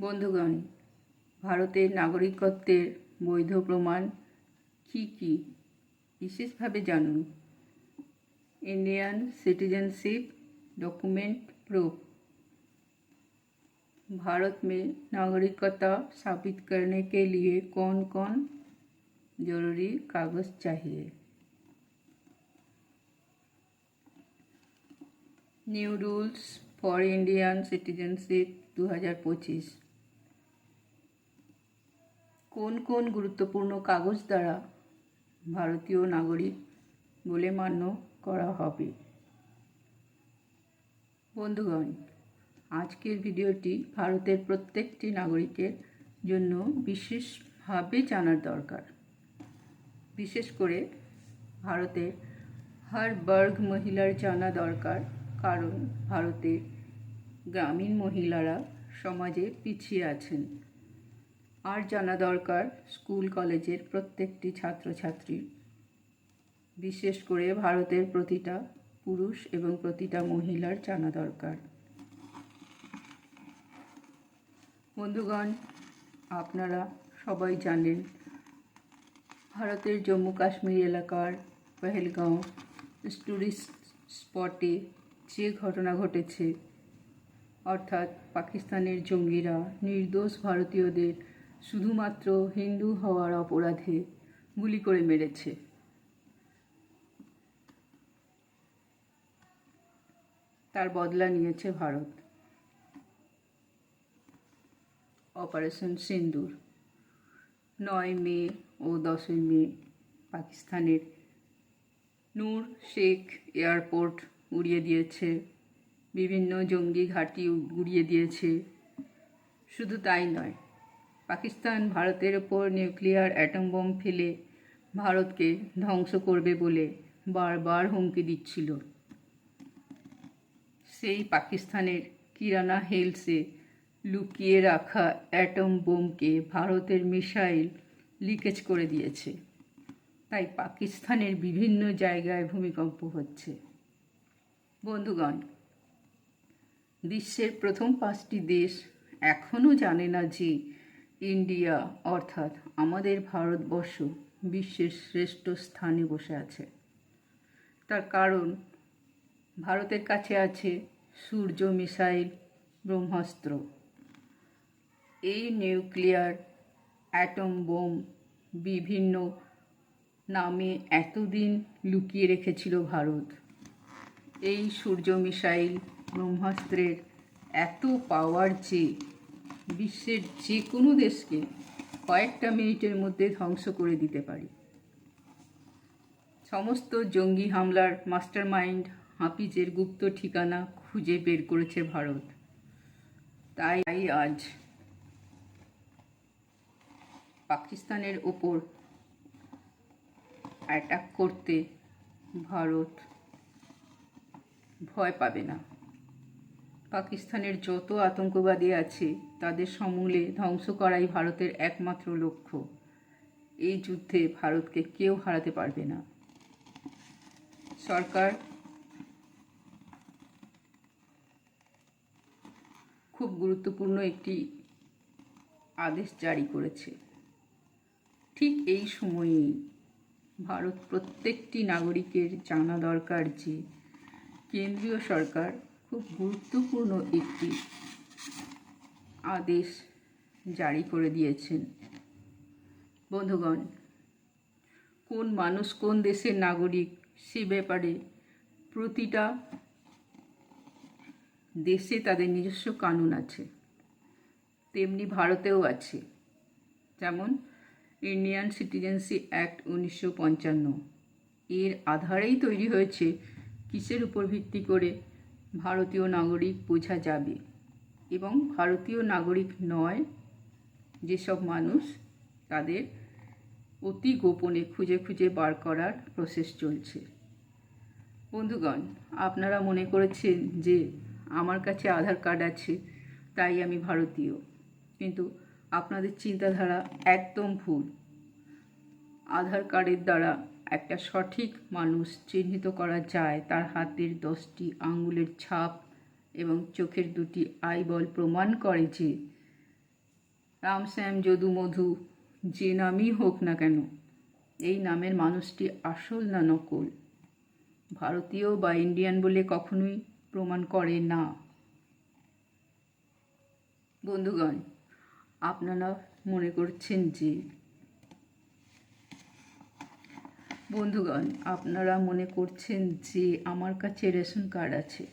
বন্ধুগণ ভারতের নাগরিকত্বের বৈধ প্রমাণ কী কী বিশেষভাবে জানুন Indian citizenship document proof Bharat में नागरिकता साबित करने के लिए कौन कौन जरूरी कागज चाहिए new rules for Indian citizenship দু হাজার পঁচিশ কোন কোন গুরুত্বপূর্ণ কাগজ দ্বারা ভারতীয় নাগরিক বলে মান্য করা হবে? বন্ধুগণ, আজকের ভিডিওটি ভারতের প্রত্যেকটি নাগরিকের জন্য বিশেষভাবে জানার দরকার। বিশেষ করে ভারতের হর বর্গ মহিলার জানা দরকার, কারণ ভারতের গ্রামীণ মহিলারা সমাজে পিছিয়ে আছেন। আর জানা দরকার স্কুল, কলেজের প্রত্যেকটি ছাত্রছাত্রী। বিশেষ করে ভারতের প্রতিটা পুরুষ এবং প্রতিটা মহিলার জানা দরকার। বন্ধুগণ, আপনারা সবাই জানেন, ভারতের জম্মু কাশ্মীর এলাকার পহেলগাঁও টুরিস্ট স্পটে যে ঘটনা ঘটেছে, অর্থাৎ পাকিস্তানের জঙ্গিরা নির্দোষ ভারতীয়দের শুধুমাত্র হিন্দু হওয়ার অপরাধে গুলি করে মেরেছে। তার বদলা নিয়েছে ভারত। অপারেশন সিন্দুর। নয় মে ও দশই মে পাকিস্তানের নূর শেখ এয়ারপোর্ট উড়িয়ে দিয়েছে। বিভিন্ন জঙ্গি ঘাঁটি উড়িয়ে দিয়েছে। শুধু তাই নয় পাকিস্তান ভারতের ওপর নিউক্লিয়ার অ্যাটম বোম ফেলে ভারতকে ধ্বংস করবে বলে বারবার হুমকি দিচ্ছিল। সেই পাকিস্তানের কিরানা হিলসে লুকিয়ে রাখা অ্যাটম বোমকে ভারতের মিসাইল লিকেজ করে দিয়েছে। তাই পাকিস্তানের বিভিন্ন জায়গায় ভূমিকম্প হচ্ছে। বন্ধুগণ, বিশ্বের প্রথম পাঁচটি দেশ এখনও জানে না যে ইন্ডিয়া, অর্থাৎ আমাদের ভারতবর্ষ বিশ্বের শ্রেষ্ঠ স্থানে বসে আছে। তার কারণ, ভারতের কাছে আছে সূর্য মিসাইল ব্রহ্মাস্ত্র। এই নিউক্লিয়ার অ্যাটম বোম বিভিন্ন নামে এতদিন লুকিয়ে রেখেছিল ভারত। এই সূর্য মিসাইল ব্রহ্মাস্ত্রের এত পাওয়ার যে বিশ্বের যে কোনো দেশকে কয়েকটা মিনিটের মধ্যে ধ্বংস করে দিতে পারি। সমস্ত জঙ্গি হামলার মাস্টার মাইন্ড হাফিজের গুপ্ত ঠিকানা খুঁজে বের করেছে ভারত। তাই আজ পাকিস্তানের ওপর অ্যাটাক করতে ভারত ভয় পাবে না। পাকিস্তানের যত আতঙ্কবাদী আছে তাদের সমূলে ধ্বংস করাই ভারতের একমাত্র লক্ষ্য। এই যুদ্ধে ভারতকে কেউ হারাতে পারবে না। সরকার খুব গুরুত্বপূর্ণ একটি আদেশ জারি করেছে। ঠিক এই সময়েই ভারত প্রত্যেকটি নাগরিকের জানা দরকার যে, কেন্দ্রীয় সরকার খুব গুরুত্বপূর্ণ একটি আদেশ জারি করে দিয়েছেন। বন্ধুগণ, কোন মানুষ কোন দেশের নাগরিক সে ব্যাপারে প্রতিটা দেশে তাদের নিজস্ব কানুন আছে, তেমনি ভারতেও আছে। যেমন ইন্ডিয়ান সিটিজেনশিপ অ্যাক্ট উনিশশো পঞ্চান্ন। এর আধারেই তৈরি হয়েছে, কিসের উপর ভিত্তি করে ভারতীয় নাগরিক বোঝা যাবে? এবং ভারতীয় নাগরিক নয়। যেসব মানুষ তাদের অতি গোপনে খুঁজে খুঁজে বার করার প্রসেস চলছে। বন্ধুগণ, আপনারা মনে করেছেন যে আমার কাছে আধার কার্ড আছে, তাই আমি ভারতীয়। কিন্তু আপনাদের চিন্তাধারা একদম ভুল। আধার কার্ডের দ্বারা একটা সঠিক মানুষ চিহ্নিত করা যায়, তার হাতের দশটি আঙ্গুলের ছাপ এবং চোখের দুটি আইবল প্রমাণ করে যে রাম শ্যাম যদু মধু যে নামই হোক না কেন, এই নামের মানুষটি আসল না নকল। ভারতীয় বা ইন্ডিয়ান বলে কখনোই প্রমাণ করে না। বন্ধুগণ, আপনারা মনে করছেন যে বন্ধুগণ, আপনারা মনে করছেন যে আমার কাছে রেশন কার্ড আছে।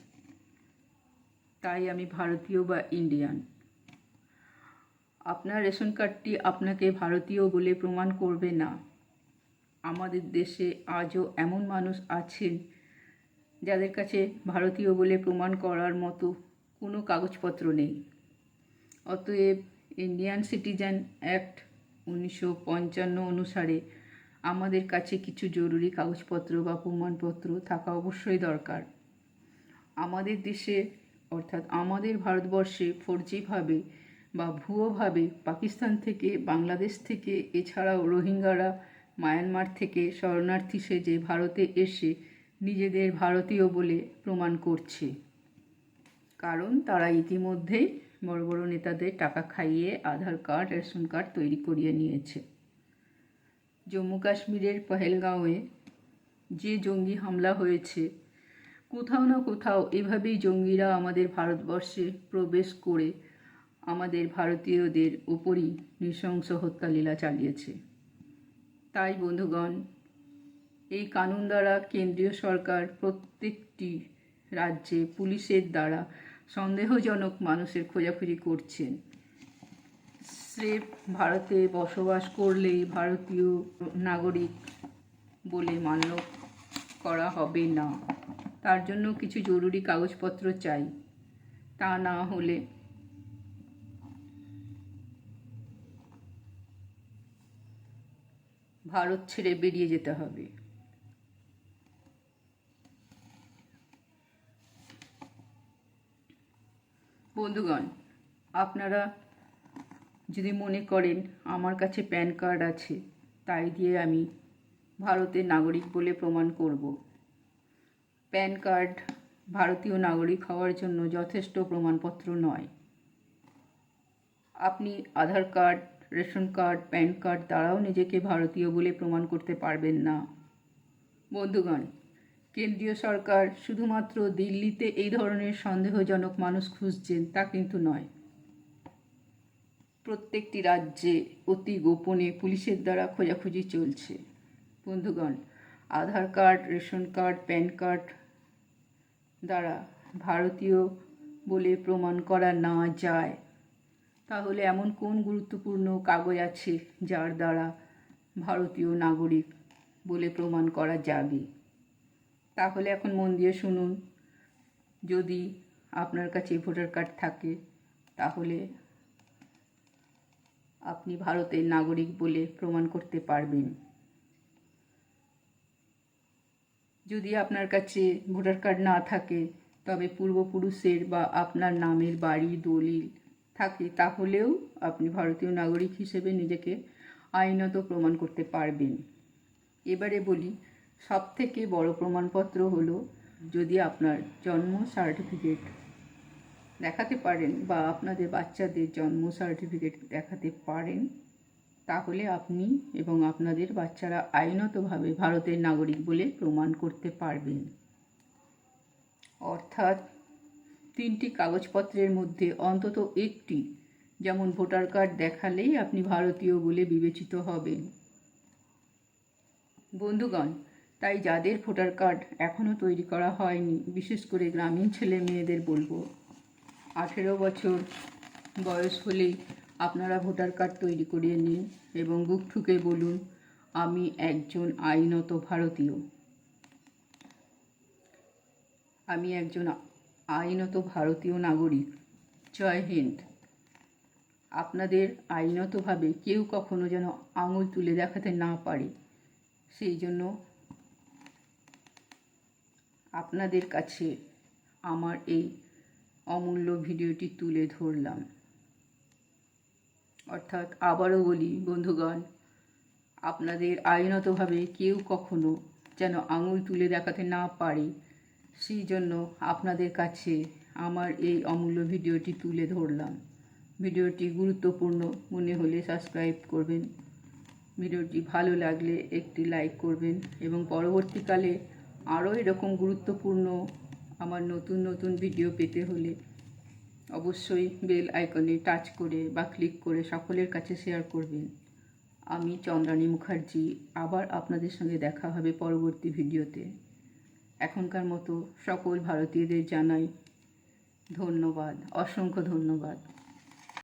তাই আমি ভারতীয় বা ইন্ডিয়ান আপনার রেশন কার্ডটি আপনাকে ভারতীয় বলে প্রমাণ করবে না। আমাদের দেশে আজও এমন মানুষ আছেন যাদের কাছে ভারতীয় বলে প্রমাণ করার মতো কোনো কাগজপত্র নেই। অতএব ইন্ডিয়ান সিটিজেন অ্যাক্ট উনিশশো পঞ্চান্ন অনুসারে আমাদের কাছে কিছু জরুরি কাগজপত্র বা প্রমাণপত্র থাকা অবশ্যই দরকার। আমাদের দেশে অর্থাৎ আমাদের ভারতবর্ষে ফর্জিভাবে বা ভুয়োভাবে পাকিস্তান থেকে বাংলাদেশ থেকে, এছাড়াও রোহিঙ্গারা মায়ানমার থেকে শরণার্থী সেজে ভারতে এসে নিজেদের ভারতীয় বলে প্রমাণ করছে। কারণ তারা ইতিমধ্যেই বড় বড় নেতাদের টাকা খাইয়ে আধার কার্ড, রেশন কার্ড তৈরি করিয়ে নিয়েছে। জম্মু কাশ্মীরের পহেলগাঁওয়ে যে জঙ্গি হামলা হয়েছে কোথাও না কোথাও এভাবেই জঙ্গিরা আমাদের ভারতবর্ষে প্রবেশ করে আমাদের ভারতীয়দের উপরই নৃশংস হত্যালীলা চালিয়েছে। তাই, বন্ধুগণ, এই কানুন দ্বারা কেন্দ্রীয় সরকার প্রত্যেকটি রাজ্যে পুলিশের দ্বারা সন্দেহজনক মানুষের খোঁজাখুঁজি করছেন। স্রেফ ভারতে বসবাস করলেই ভারতীয় নাগরিক বলে মান্য করা হবে না। তার জন্য কিছু জরুরি কাগজপত্র চাই। তা না হলে ভারত ছেড়ে বেরিয়ে যেতে হবে। বন্ধুগণ, আপনারা যদি মনে করেন আমার কাছে প্যান কার্ড আছে, তাই দিয়ে আমি ভারতের নাগরিক বলে প্রমাণ করব। প্যান কার্ড ভারতীয় নাগরিক হওয়ার জন্য যথেষ্ট প্রমাণপত্র নয়। আপনি Aadhaar card, ration card, PAN card দ্বারাও নিজেকে ভারতীয় বলে প্রমাণ করতে পারবেন না। বন্ধুগণ, কেন্দ্রীয় সরকার শুধুমাত্র দিল্লিতে এই ধরনের সন্দেহজনক মানুষ খুঁজছেন তা কিন্তু নয়। প্রত্যেকটি রাজ্যে অতি গোপনে পুলিশের দ্বারা খোঁজাখুঁজি চলছে। বন্ধুগণ, Aadhaar card, ration card, PAN card দ্বারা ভারতীয় বলে প্রমাণ করা না যায়। তাহলে এমন কোন গুরুত্বপূর্ণ কাগজ আছে যার দ্বারা ভারতীয় নাগরিক বলে প্রমাণ করা যাবে? তাহলে এখন মন দিয়ে শুনুন। যদি আপনার কাছে ভোটার কার্ড থাকে, তাহলে আপনি ভারতের নাগরিক বলে প্রমাণ করতে পারবেন। যদি আপনার কাছে ভোটার কার্ড না থাকে, তবে পূর্বপুরুষের বা আপনার নামের বাড়ি, দলিল থাকে, তাহলেও আপনি ভারতীয় নাগরিক হিসেবে নিজেকে আইনত প্রমাণ করতে পারবেন। এবারে বলি সব থেকে বড় প্রমাণপত্র হলো যদি আপনার জন্ম সার্টিফিকেট দেখাতে পারেন বা আপনাদের বাচ্চাদের জন্ম সার্টিফিকেট দেখাতে পারেন। তাহলে আপনি এবং আপনাদের বাচ্চারা আইনতভাবে ভারতের নাগরিক বলে প্রমাণ করতে পারবেন। অর্থাৎ তিনটি কাগজপত্রের মধ্যে অন্তত একটি, যেমন ভোটার কার্ড দেখালেই আপনি ভারতীয় বলে বিবেচিত হবেন। বন্ধুগণ, তাই যাদের ভোটার কার্ড এখনও তৈরি করা হয়নি, বিশেষ করে গ্রামীণ ছেলে মেয়েদের বলব, আঠেরো বছর বয়স হলেই আপনারা ভোটার কার্ড তৈরি করিয়ে নিন এবং বুক ঠুকে বলুন, আমি একজন আইনত ভারতীয়। আমি একজন আইনত ভারতীয় নাগরিক। জয় হিন্দ। আপনাদের আইনতভাবে কেউ কখনো যেন আঙুল তুলে দেখাতে না পারে। সেই জন্য আপনাদের কাছে আমার এই অমূল্য ভিডিওটি তুলে ধরলাম। অর্থাৎ আবারও বলি, বন্ধুগণ, আপনাদের আইনতভাবে কেউ কখনো যেন আঙুল তুলে দেখাতে না পারে, সেই জন্য আপনাদের কাছে আমার এই অমূল্য ভিডিওটি তুলে ধরলাম। ভিডিওটি গুরুত্বপূর্ণ, মনে হলে সাবস্ক্রাইব করবেন। ভিডিওটি ভালো লাগলে একটি লাইক করবেন এবং পরবর্তীকালে আরও এরকম গুরুত্বপূর্ণ, আমার নতুন নতুন ভিডিও পেতে হলে অবশ্যই বেল আইকনে টাচ করে বা ক্লিক করে সকলের কাছে শেয়ার করবেন। আমি চন্দ্রানী মুখার্জি, আবার আপনাদের সঙ্গে দেখা হবে পরবর্তী ভিডিওতে। এখনকার মতো সকল ভারতীয়দের জানাই ধন্যবাদ, অসংখ্য ধন্যবাদ।